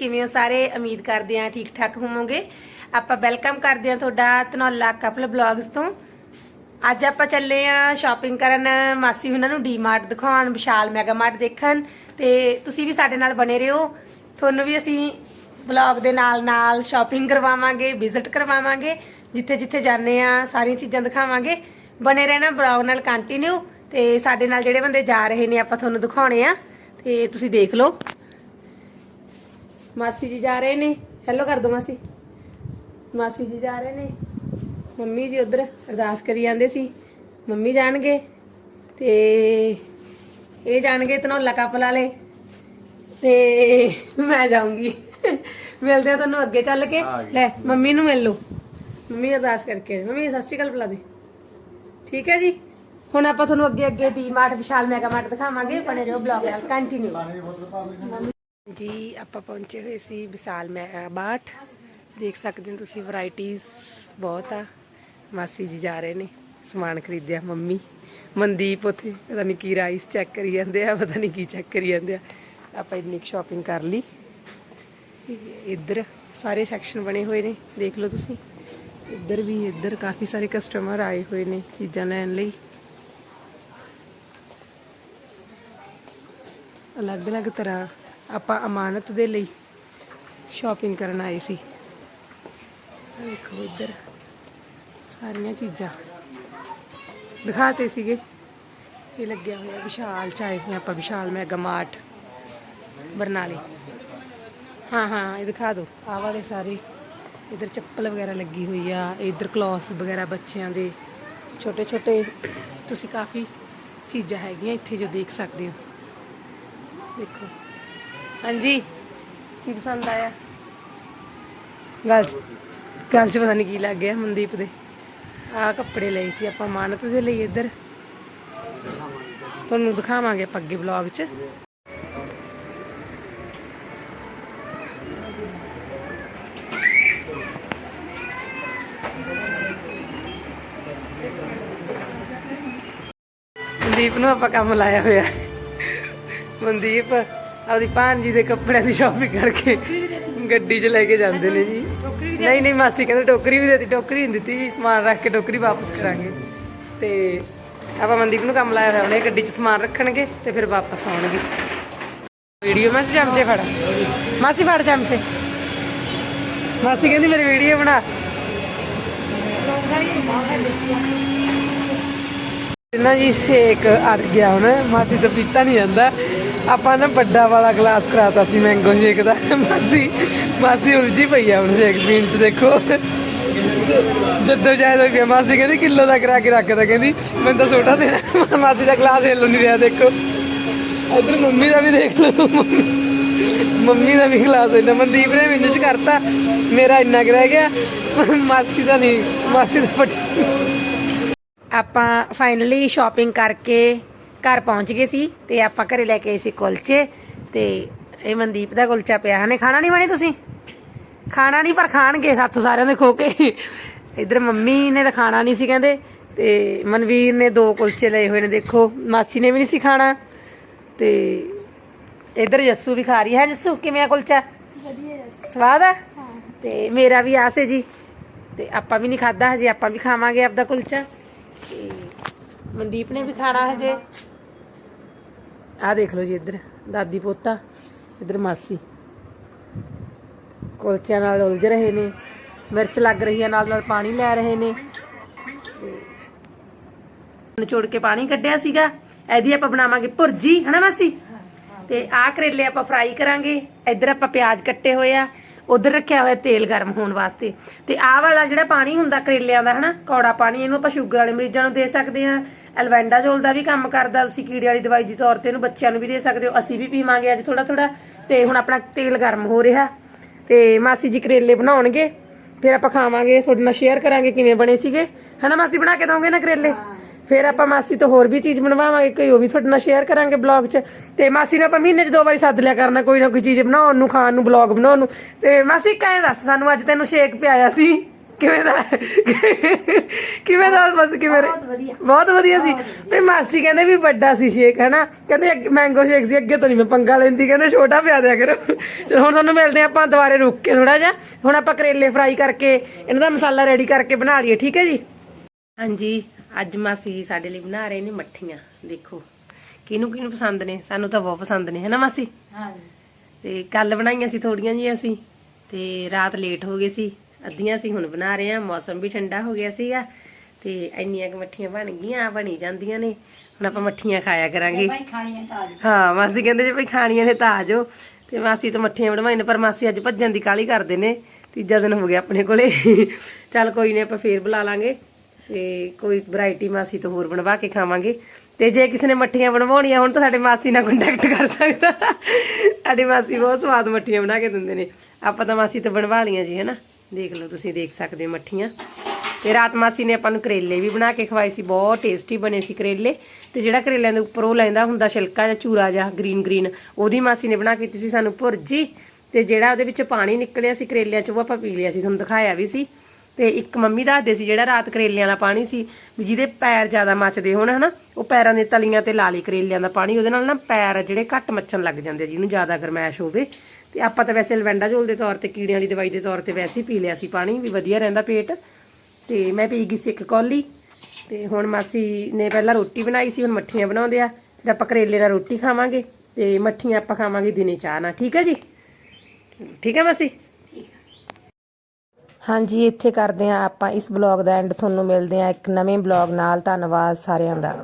ਕਿਵੇਂ ਹੋ ਸਾਰੇ? ਉਮੀਦ ਕਰਦੇ ਹਾਂ ਠੀਕ ਠਾਕ ਹੋਵੋਗੇ। ਆਪਾਂ ਵੈਲਕਮ ਕਰਦੇ ਹਾਂ ਤੁਹਾਡਾ ਧਨੌਲਾ ਕਪਲ ਬਲੌਗਸ ਤੋਂ। ਅੱਜ ਆਪਾਂ ਚੱਲੇ ਆ ਸ਼ਾਪਿੰਗ ਕਰਨ। ਮਾਸੀ ਉਹਨਾਂ ਨੂੰ ਡੀਮਾਰਟ ਦਿਖਾਉਣ, ਵਿਸ਼ਾਲ ਮੈਗਾ ਮਾਰਟ ਦੇਖਣ। ਤੇ ਤੁਸੀਂ ਵੀ ਸਾਡੇ ਨਾਲ ਬਣੇ ਰਹੋ। ਤੁਹਾਨੂੰ ਵੀ ਅਸੀਂ ਬਲੌਗ ਦੇ ਨਾਲ ਨਾਲ ਸ਼ਾਪਿੰਗ ਕਰਵਾਵਾਂਗੇ ਵਿਜ਼ਿਟ ਕਰਵਾਵਾਂਗੇ। ਜਿੱਥੇ ਜਿੱਥੇ ਜਾਂਦੇ ਆ ਸਾਰੀਆਂ ਚੀਜ਼ਾਂ ਦਿਖਾਵਾਂਗੇ। ਬਣੇ ਰਹਿਣਾ ਬਲੌਗ ਨਾਲ ਕੰਟੀਨਿਊ ਤੇ ਸਾਡੇ ਨਾਲ ਜਿਹੜੇ ਬੰਦੇ ਜਾ ਰਹੇ ਨੇ ਆਪਾਂ ਤੁਹਾਨੂੰ ਦਿਖਾਉਣੇ ਆ। ਤੇ ਤੁਸੀਂ ਦੇਖ ਲਓ। ਮਾਸੀ ਜੀ ਜਾ ਰਹੇ ਨੇ। ਹੈਲੋ ਕਰ ਦੋ ਮਾਸੀ। ਮਾਸੀ ਜੀ ਜਾ ਰਹੇ ਨੇ। ਮੰਮੀ ਜੀ ਉਧਰ ਅਰਦਾਸ ਕਰੀ ਜਾਂਦੇ ਸੀ। ਮੰਮੀ ਜਾਣਗੇ ਤੇ ਇਹ ਜਾਣਗੇ ਧਨੌਲਾ ਕਪਲ ਵਾਲੇ। ਤੇ ਮੈਂ ਜਾਊਂਗੀ। ਮਿਲਦੇ ਆ ਤੁਹਾਨੂੰ ਅੱਗੇ ਚੱਲ ਕੇ। ਲੈ ਮੰਮੀ ਨੂੰ ਮਿਲ ਲਓ। ਮੰਮੀ ਅਰਦਾਸ ਕਰਕੇ। ਮੰਮੀ ਸਤਿ ਸ਼੍ਰੀ ਅਕਾਲ ਬੁਲਾ ਦੇ। ਠੀਕ ਹੈ ਜੀ? ਹੁਣ ਆਪਾਂ ਤੁਹਾਨੂੰ ਅੱਗੇ ਅੱਗੇ D Mart Vishal mega mart ਦਿਖਾਵਾਂਗੇ। ਬਣੇ ਰਹੋ ਬਲੌਗ ਨਾਲ। ਕੰਟੀਨਿਊ ਜੀ, ਆਪਾਂ ਪਹੁੰਚੇ ਹੋਏ ਸੀ ਵਿਸ਼ਾਲ ਮੈਂ ਮਾਰਟ ਦੇਖ ਸਕਦੇ ਹੋ ਤੁਸੀਂ ਵੈਰਾਈਟੀਆਂ ਬਹੁਤ ਆ। ਮਾਸੀ ਜੀ ਜਾ ਰਹੇ ਨੇ, ਸਮਾਨ ਖਰੀਦਿਆ, ਮੰਮੀ। ਮਨਦੀਪ ਉਥੇ, ਪਤਾ ਨਹੀਂ ਕੀ ਰਾਈਸ ਚੈੱਕ ਕਰੀ ਜਾਂਦੇ ਆ, ਪਤਾ ਨਹੀਂ ਕੀ ਚੈੱਕ ਕਰੀ ਜਾਂਦੇ ਆ। ਆਪਾਂ ਇੰਨੀ ਸ਼ਾਪਿੰਗ ਕਰ ਲਈ। ਇੱਧਰ ਸਾਰੇ ਸੈਕਸ਼ਨ ਬਣੇ ਹੋਏ ਨੇ, ਦੇਖ ਲਓ ਤੁਸੀਂ। ਇੱਧਰ ਵੀ, ਇੱਧਰ ਕਾਫੀ ਸਾਰੇ ਕਸਟਮਰ ਆਏ ਹੋਏ ਨੇ ਚੀਜ਼ਾਂ ਲੈਣ ਲਈ। ਅਲੱਗ-ਅਲੱਗ ਤਰ੍ਹਾਂ ਆਪਾਂ ਅਮਾਨਤ ਦੇ ਲਈ ਸ਼ਾਪਿੰਗ ਕਰਨ ਆਏ ਸੀ। ਦੇਖੋ ਇੱਧਰ ਸਾਰੀਆਂ ਚੀਜ਼ਾਂ। ਦਿਖਾਤੇ ਸੀਗੇ। ਇਹ ਲੱਗਿਆ ਹੋਇਆ ਵਿਸ਼ਾਲ ਚ ਆਏ ਹੋਏ ਆਪਾਂ ਵਿਸ਼ਾਲ ਮੈਗਾ ਮਾਰਟ, ਬਰਨਾਲੇ। ਹਾਂ ਹਾਂ, ਇਹ ਦਿਖਾ ਦਿਓ ਆਹ ਵਾਲੇ ਸਾਰੇ, ਇਧਰ ਚੱਪਲ ਵਗੈਰਾ ਲੱਗੀ ਹੋਈ ਆ, ਇਧਰ ਕਲੌਥਸ ਵਗੈਰਾ ਬੱਚਿਆਂ ਦੇ। ਛੋਟੇ ਛੋਟੇ ਤੁਸੀਂ ਕਾਫੀ ਚੀਜ਼ਾਂ ਹੈਗੀਆਂ ਇੱਥੇ ਜੋ ਦੇਖ ਸਕਦੇ ਹੋ। ਦੇਖੋ। ਹਾਂਜੀ। ਕੀ ਪਸੰਦ ਆਇਆ? ਗੱਲ 'ਚ- ਗੱਲ 'ਚ ਪਤਾ ਨਹੀਂ ਕੀ ਲੱਗ ਗਿਆ ਮਨਦੀਪ ਦੇ। ਆ ਕੱਪੜੇ ਲਏ ਸੀ ਆਪਾਂ, ਮਾਨਤ ਦੇ ਲਈ ਇੱਧਰ। ਤੁਹਾਨੂੰ ਦਿਖਾਵਾਂਗੇ ਆਪਾਂ ਅੱਗੇ ਵਲੌਗ 'ਚ। ਮਨਦੀਪ ਨੂੰ ਆਪਾਂ ਕੰਮ ਲਾਇਆ ਹੋਇਆ। ਮਨਦੀਪ। ਆਪਦੀ ਭਾਂਜੀ ਦੇ ਕੱਪੜਿਆਂ ਦੀ ਸ਼ਾਪਿੰਗ ਕਰਕੇ ਗੱਡੀ 'ਚ ਲੈ ਕੇ ਜਾਂਦੇ ਨੇ ਜੀ। ਨਹੀਂ ਨਹੀਂ ਮਾਸੀ ਕਹਿੰਦੇ ਟੋਕਰੀ ਵੀ ਦੇਤੀ ਟੋਕਰੀ ਨਹੀਂ ਦਿੱਤੀ ਸਮਾਨ ਰੱਖ ਕੇ ਟੋਕਰੀ ਵਾਪਸ ਕਰਾਂਗੇ। ਤੇ ਆਪਾਂ ਮਨਦੀਪ ਨੂੰ ਕੰਮ ਲਾਇਆ ਹੋਇਆ ਉਹਨੇ ਗੱਡੀ 'ਚ ਸਮਾਨ ਰੱਖਣਗੇ ਤੇ ਫਿਰ ਵਾਪਸ ਆਉਣਗੇ। ਵੀਡੀਓ ਮਾਸੀ ਚਮਚੇ ਫੜ। ਮਾਸੀ ਫੜ ਚਮਚੇ। ਮਾਸੀ ਕਹਿੰਦੀ ਮੇਰੀ ਵੀਡੀਓ ਬਣਾ। ਨਾ ਜੀ ਸੇਕ ਅੜ ਗਿਆ ਹੁਣ। ਮਾਸੀ ਤੋਂ ਪੀਤਾ ਨਹੀਂ ਜਾਂਦਾ। ਆਪਾਂ ਨਾ ਵੱਡਾ ਵਾਲਾ ਗਲਾਸ ਕਰਾਤਾ ਸੀ ਮੈਂਗੋ ਸ਼ੇਕ ਦਾ। ਮਾਸੀ ਮਾਸੀ ਉਲਝੀ ਪਈ ਆ ਹੁਣ ਸ਼ੇਕ ਪੀਣ ਚ, ਦੇਖੋ। ਜਦੋਂ ਜਾਇਦਾ ਗਿਆ ਮਾਸੀ ਕਹਿੰਦੀ ਕਿਲੋ ਦਾ ਕਰਾ ਕੇ ਰੱਖਦਾ ਕਹਿੰਦੀ ਮੈਨੂੰ ਤਾਂ ਛੋਟਾ ਦੇਣਾ। ਮਾਸੀ ਦਾ ਗਲਾਸ ਹਿੱਲ ਨਹੀਂ ਰਿਹਾ, ਦੇਖੋ। ਇਧਰ ਮੰਮੀ ਦਾ ਵੀ ਦੇਖ ਲਓ, ਮੰਮੀ। ਦਾ ਵੀ ਗਲਾਸ ਇੰਨਾ ਮਨਦੀਪ ਨੇ ਮੈਨੂੰ ਕਰਤਾ, ਮੇਰਾ ਇੰਨਾ ਕੁ ਰਹਿ ਗਿਆ। ਮਾਸੀ ਦਾ ਨਹੀਂ, ਮਾਸੀ ਦਾ ਆਪਾਂ ਫਾਈਨਲੀ ਸ਼ਾਪਿੰਗ ਕਰਕੇ ਘਰ ਪਹੁੰਚ ਗਏ ਸੀ ਤੇ ਆਪਾਂ ਘਰੇ ਲੈ ਕੇ ਆਏ ਸੀ ਕੁਲਚੇ ਤੇ ਇਹ ਮਨਦੀਪ ਦਾ ਕੁਲਚਾ ਪਿਆ। ਹਨੇ ਖਾਣਾ ਨਹੀਂ ਬਣੀ ਤੁਸੀਂ? ਖਾਣਾ ਨਹੀਂ ਪਰ ਖਾਣਗੇ ਸਾਥੋਂ ਸਾਰਿਆਂ ਦੇ ਖੋ ਕੇ। ਇਧਰ ਮੰਮੀ ਨੇ ਤਾਂ ਖਾਣਾ ਨਹੀਂ ਸੀ ਕਹਿੰਦੇ ਤੇ ਮਨਵੀਰ ਨੇ ਦੋ ਕੁਲਚੇ ਲਏ ਹੋਏ ਨੇ ਦੇਖੋ। ਮਾਸੀ ਨੇ ਵੀ ਨਹੀਂ ਸੀ ਖਾਣਾ ਤੇ ਇਧਰ ਜੱਸੂ ਵੀ ਖਾ ਰਹੀ ਹੈ। ਜੱਸੂ ਕਿਵੇਂ ਆ ਕੁਲਚਾ? ਸਵਾਦ ਆ? ਤੇ ਮੇਰਾ ਵੀ ਆਸ ਹੈ ਜੀ। ਤੇ ਆਪਾਂ ਵੀ ਨਹੀਂ ਖਾਦਾ ਹਜੇ ਆਪਾਂ ਵੀ ਖਾਵਾਂਗੇ ਆਪਦਾ ਕੁਲਚਾ। ਤੇ ਮਨਦੀਪ ਨੇ ਵੀ ਖਾਣਾ ਹਜੇ। ਆਹ ਦੇਖ ਲਓ ਜੀ ਇੱਧਰ, ਦਾਦੀ ਪੋਤਾ, ਇੱਧਰ ਮਾਸੀ। ਕੁਲਚਿਆਂ ਨਾਲ ਉਲਝ ਰਹੇ ਨੇ, ਮਿਰਚ ਲੱਗ ਰਹੀ ਹੈ ਨਾਲ ਨਾਲ ਪਾਣੀ ਲੈ ਰਹੇ ਨੇ। ਨਿਚੋੜ ਕੇ ਪਾਣੀ ਕੱਢਿਆ ਸੀਗਾ, ਇਹਦੀ ਆਪਾਂ ਬਣਾਵਾਂਗੇ ਭੁਰਜੀ, ਹਨਾ ਮਾਸੀ? ਤੇ ਆਹ ਕਰੇਲੇ ਆਪਾਂ ਫਰਾਈ ਕਰਾਂਗੇ, ਇੱਧਰ ਆਪਾਂ ਪਿਆਜ਼ ਕੱਟੇ ਹੋਏ ਆ, ਉਧਰ ਰੱਖਿਆ ਹੋਇਆ ਤੇਲ ਗਰਮ ਹੋਣ ਵਾਸਤੇ। ਤੇ ਆਹ ਵਾਲਾ ਜਿਹੜਾ ਪਾਣੀ ਹੁੰਦਾ ਕਰੇਲਿਆਂ ਦਾ, ਹਨਾ, ਕੌੜਾ ਪਾਣੀ, ਇਹਨੂੰ ਆਪਾਂ ਸ਼ੂਗਰ ਵਾਲੇ ਮਰੀਜ਼ਾਂ ਨੂੰ ਦੇ ਸਕਦੇ ਆ ਐਲਵੈਂਡਾਜੋਲ ਦਾ ਵੀ ਕੰਮ ਕਰਦਾ ਤੁਸੀਂ ਕੀੜੇ ਵਾਲੀ ਦਵਾਈ ਦੀ ਤੌਰ ਤੇ ਇਹਨੂੰ ਬੱਚਿਆਂ ਨੂੰ ਵੀ ਦੇ ਸਕਦੇ ਹੋ। ਅਸੀਂ ਵੀ ਪੀਵਾਂਗੇ ਅੱਜ ਥੋੜਾ ਥੋੜਾ ਤੇ ਹੁਣ ਆਪਣਾ ਤੇਲ ਗਰਮ ਹੋ ਰਿਹਾ। ਤੇ ਮਾਸੀ ਜੀ ਕਰੇਲੇ ਬਣਾਉਣਗੇ। ਫਿਰ ਆਪਾਂ ਖਾਵਾਂਗੇ ਤੁਹਾਡੇ ਨਾਲ ਸ਼ੇਅਰ ਕਰਾਂਗੇ ਕਿਵੇਂ ਬਣੇ ਸੀਗੇ। ਹਨਾ ਮਾਸੀ ਬਣਾ ਕੇ ਦੋਗੇ ਨਾ ਕਰੇਲੇ? ਫਿਰ ਆਪਾਂ ਮਾਸੀ ਤੋਂ ਹੋਰ ਵੀ ਚੀਜ਼ ਬਣਵਾਵਾਂਗੇ ਕੋਈ ਉਹ ਵੀ ਤੁਹਾਡੇ ਨਾਲ ਸ਼ੇਅਰ ਕਰਾਂਗੇ ਬਲੌਗ 'ਚ। ਤੇ ਮਾਸੀ ਨੂੰ ਆਪਾਂ ਮਹੀਨੇ 'ਚ ਦੋ ਵਾਰੀ ਸੱਦ ਲਿਆ ਕਰਨਾ ਕੋਈ ਨਾ ਕੋਈ ਚੀਜ਼ ਬਣਾਉਣ ਨੂੰ ਖਾਣ ਨੂੰ ਬਲੌਗ ਬਣਾਉਣ ਨੂੰ। ਤੇ ਮਾਸੀ ਕਾਹੇ ਦੱਸ ਸਾਨੂੰ ਅੱਜ ਤੈਨੂੰ ਸ਼ੇਕ ਪਿਆਇਆ ਸੀ। ਕਿਵੇਂ ਦਾ ਕਿਵੇਂ ਦਾ ਬਸ ਕਿਵੇਂ ਬਹੁਤ ਵਧੀਆ। ਬਹੁਤ ਵਧੀਆ ਸੀ। ਵੀ ਮਾਸੀ ਕਹਿੰਦੇ ਵੀ ਵੱਡਾ ਸੀ ਸ਼ੇਕ ਹਨਾ? ਕਹਿੰਦੇ ਮੈਂਗੋ ਸ਼ੇਕ ਸੀ ਅੱਗੇ ਤੋਂ ਨਹੀਂ ਮੈਂ ਪੰਗਾ ਲੈਂਦੀ ਕਹਿੰਦੇ ਛੋਟਾ ਪਿਆ ਦਿਆ ਕਰੋ। ਚਲੋ ਹੁਣ ਤੁਹਾਨੂੰ ਮਿਲਦੇ ਹਾਂ ਆਪਾਂ ਦੁਬਾਰੇ ਰੁਕ ਕੇ ਥੋੜਾ ਜਿਹਾ। ਹੁਣ ਆਪਾਂ ਕਰੇਲੇ ਫਰਾਈ ਕਰਕੇ ਇਹਨਾਂ ਦਾ ਮਸਾਲਾ ਰੈਡੀ ਕਰਕੇ ਬਣਾ ਲਈਏ ਠੀਕ ਹੈ ਜੀ? ਹਾਂਜੀ ਅੱਜ ਮਾਸੀ ਜੀ ਸਾਡੇ ਲਈ ਬਣਾ ਰਹੇ ਨੇ ਮੱਠੀਆਂ ਦੇਖੋ। ਕਿਹਨੂੰ ਕਿਹਨੂੰ ਪਸੰਦ ਨੇ? ਸਾਨੂੰ ਤਾਂ ਬਹੁਤ ਪਸੰਦ ਨੇ ਹੈਨਾ ਮਾਸੀ? ਹਾਂਜੀ। ਤੇ ਕੱਲ ਬਣਾਈਆਂ ਸੀ ਥੋੜੀਆਂ ਜੀ ਅਸੀਂ ਤੇ ਰਾਤ ਲੇਟ ਹੋ ਗਏ ਸੀ। ਅੱਧੀਆਂ ਅਸੀਂ ਹੁਣ ਬਣਾ ਰਹੇ ਹਾਂ ਮੌਸਮ ਵੀ ਠੰਡਾ ਹੋ ਗਿਆ ਸੀਗਾ ਤੇ ਇੰਨੀਆਂ ਕੁ ਮੱਠੀਆਂ ਬਣ ਗਈਆਂ ਬਣੀ ਜਾਂਦੀਆਂ ਨੇ। ਹੁਣ ਆਪਾਂ ਮੱਠੀਆਂ ਖਾਇਆ ਕਰਾਂਗੇ। ਭਾਈ ਖਾਣੀਆਂ ਤਾਜ਼ੀ ਹਾਂ ਮਾਸੀ ਕਹਿੰਦੇ ਜੇ ਭਈ ਖਾਣੀਆਂ ਨੇ ਤਾਂ ਆ ਜਾਓ। ਤੇ ਮਾਸੀ ਤਾਂ ਮੱਠੀਆਂ ਬਣਵਾਈ ਨੇ ਪਰ ਮਾਸੀ ਅੱਜ ਭੱਜਣ ਦੀ ਕਾਲੀ ਕਰਦੇ ਨੇ। ਤੀਜਾ ਦਿਨ ਹੋ ਗਿਆ ਆਪਣੇ ਕੋਲੇ। ਚੱਲ ਕੋਈ ਨਹੀਂ ਆਪਾਂ ਫੇਰ ਬੁਲਾ ਲਾਂਗੇ। ਤੇ ਕੋਈ ਵੈਰਾਈਟੀ ਮਾਸੀ ਤੋਂ ਹੋਰ ਬਣਵਾ ਕੇ ਖਾਵਾਂਗੇ। ਤੇ ਜੇ ਕਿਸੇ ਨੇ ਮੱਠੀਆਂ ਬਣਵਾਉਣੀਆਂ ਹੁਣ ਤਾਂ ਸਾਡੇ ਮਾਸੀ ਨਾਲ ਕੰਟੈਕਟ ਕਰ ਸਕਦਾ। ਸਾਡੀ ਮਾਸੀ ਬਹੁਤ ਸਵਾਦ ਮੱਠੀਆਂ ਬਣਾ ਕੇ ਦਿੰਦੇ ਨੇ। ਆਪਾਂ ਤਾਂ ਮਾਸੀ ਤੋਂ ਬਣਵਾ ਲੀਆਂ ਜੀ ਹੈਨਾ? ਦੇਖ ਲਓ ਤੁਸੀਂ, ਦੇਖ ਸਕਦੇ ਹੋ ਮੱਠੀਆਂ। ਤੇ ਰਾਤ ਮਾਸੀ ਨੇ ਆਪਾਂ ਨੂੰ ਕਰੇਲੇ ਵੀ ਬਣਾ ਕੇ ਖਵਾਏ ਸੀ, ਬਹੁਤ ਟੇਸਟੀ ਬਣੇ ਸੀ ਕਰੇਲੇ। ਤੇ ਜਿਹੜਾ ਕਰੇਲਿਆਂ ਦੇ ਉੱਪਰ ਉਹ ਲੈਂਦਾ ਹੁੰਦਾ ਛਿਲਕਾ ਜਾਂ ਚੂਰਾ ਜਾਂ ਗ੍ਰੀਨ ਗ੍ਰੀਨ ਉਹਦੀ ਮਾਸੀ ਨੇ ਬਣਾ ਕੇ ਦਿੱਤੀ ਸੀ ਸਾਨੂੰ ਭੁਰਜੀ। ਤੇ ਜਿਹੜਾ ਉਹਦੇ ਵਿੱਚ ਪਾਣੀ ਨਿਕਲਿਆ ਸੀ ਕਰੇਲਿਆਂ ਚੋਂ, ਉਹ ਆਪਾਂ ਪੀ ਲਿਆ ਸੀ, ਤੁਹਾਨੂੰ ਦਿਖਾਇਆ ਵੀ ਸੀ। ਤੇ ਇੱਕ ਮੰਮੀ ਦੱਸਦੇ ਸੀ ਜਿਹੜਾ ਰਾਤ ਕਰੇਲਿਆਂ ਦਾ ਪਾਣੀ ਸੀ, ਵੀ ਜਿਹਦੇ ਪੈਰ ਜ਼ਿਆਦਾ ਮੱਚਦੇ ਹੋਣ, ਹਨਾ, ਉਹ ਪੈਰਾਂ ਦੇ ਤਲੀਆਂ ਤੇ ਲਾ ਲਈ ਕਰੇਲਿਆਂ ਦਾ ਪਾਣੀ। ਉਹਦੇ ਨਾਲ ਨਾ ਪੈਰ ਜਿਹੜੇ ਘੱਟ ਮੱਚਣ ਲੱਗ ਜਾਂਦੇ ਜਿਹਨੂੰ ਜ਼ਿਆਦਾ ਗਰਮੈਸ਼ ਹੋਵੇ। ਤੇ ਆਪਾਂ ਤਾਂ ਵੈਸੇ ਲਵੈਂਡਾ ਝੋਲ ਦੇ ਤੌਰ ਤੇ ਕੀੜਿਆਂ ਵਾਲੀ ਦਵਾਈ ਦੇ ਤੌਰ ਤੇ ਵੈਸੇ ਹੀ ਪੀ ਲਿਆ ਸੀ ਪਾਣੀ, ਵੀ ਵਧੀਆ ਰਹਿੰਦਾ ਪੇਟ। ਤੇ ਮੈਂ ਪੀ ਗਈ ਸੀ ਇੱਕ ਕੌਲੀ। ਤੇ ਹੁਣ ਮਾਸੀ ਨੇ ਪਹਿਲਾਂ ਰੋਟੀ ਬਣਾਈ ਸੀ, ਹੁਣ ਮੱਠੀਆਂ ਬਣਾਉਂਦੇ ਆ। ਫਿਰ ਆਪਾਂ ਕਰੇਲੇ ਨਾਲ ਰੋਟੀ ਖਾਵਾਂਗੇ ਤੇ ਮੱਠੀਆਂ ਆਪਾਂ ਖਾਵਾਂਗੇ ਦਿਨੇ ਚਾਹ ਨਾਲ। ਠੀਕ ਹੈ ਜੀ? ਠੀਕ ਹੈ ਮਾਸੀ? ਹਾਂਜੀ, ਇੱਥੇ ਕਰਦੇ ਆ ਆਪਾਂ ਇਸ ਬਲੌਗ ਦਾ ਐਂਡ। ਤੁਹਾਨੂੰ ਮਿਲਦੇ ਆ ਇੱਕ ਨਵੇਂ ਬਲੌਗ ਨਾਲ। ਧੰਨਵਾਦ ਸਾਰਿਆਂ ਦਾ।